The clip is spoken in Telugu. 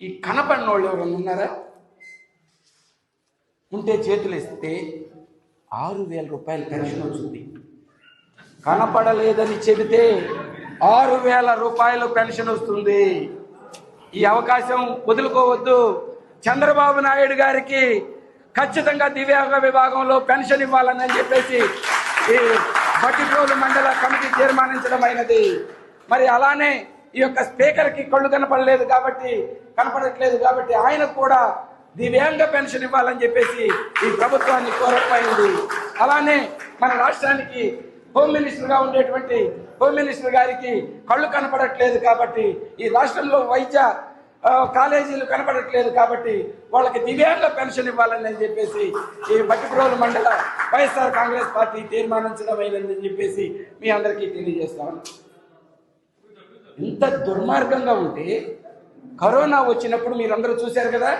ఈ కనపడిన వాళ్ళు ఎవరైనా ఉన్నారా? ఉంటే చేతులు ఇస్తే ఆరు వేల రూపాయల పెన్షన్ వచ్చింది కనపడలేదని చెబితే ఆరు వేల రూపాయలు పెన్షన్ వస్తుంది. ఈ అవకాశం వదులుకోవద్దు. చంద్రబాబు నాయుడు గారికి ఖచ్చితంగా దివ్యాంగ విభాగంలో పెన్షన్ ఇవ్వాలని చెప్పేసి ఈ బట్టిప్రోలు మండల కమిటీ తీర్మానించడం అయినది. మరి అలానే ఈ యొక్క స్పీకర్కి కళ్ళు కనపడలేదు కాబట్టి కనపడట్లేదు కాబట్టి ఆయనకు కూడా దివ్యాంగ పెన్షన్ ఇవ్వాలని చెప్పేసి ఈ ప్రభుత్వాన్ని కోరకపోయింది. అలానే మన రాష్ట్రానికి హోమ్ మినిస్టర్గా ఉండేటువంటి హోమ్ మినిస్టర్ గారికి కళ్ళు కనపడట్లేదు కాబట్టి ఈ రాష్ట్రంలో వైద్య కాలేజీలు కనపడట్లేదు కాబట్టి వాళ్ళకి దివ్యాంగ పెన్షన్ ఇవ్వాలని చెప్పేసి ఈ బట్టిప్రోలు మండల వైఎస్ఆర్ కాంగ్రెస్ పార్టీ తీర్మానించడం అయినదని చెప్పేసి మీ అందరికీ తెలియజేస్తాను. ఇంత దుర్మార్గంగా ఉంటే కరోనా వచ్చినప్పుడు మీరందరూ చూశారు కదా?